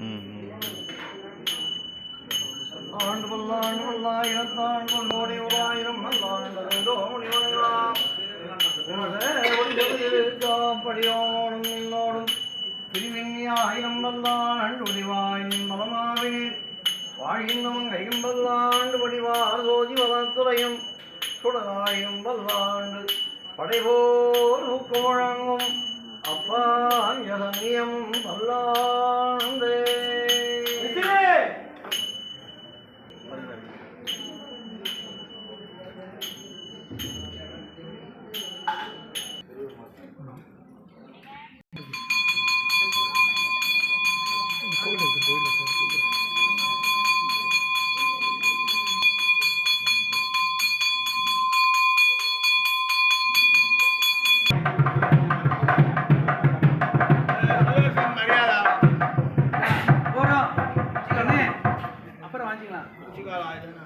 ம் ம் ஆண்டு பல்லாண்டு பல்லாயிரத்தாண்டு கொண்டோடி ஓராயிரம் நின்னோடும் திருவிண்ணி ஆயிரம் பல்லாண்டு ஒளிவாயின் மலமாவே வாழிந்தவன் கையும் பல்லாண்டு படிவார் சோதி வளத்துறையும் சுடராயும் பல்லாண்டு படைபோர் ஊக்கு முழங்கும் அப்பா 干净了。去干了，真的。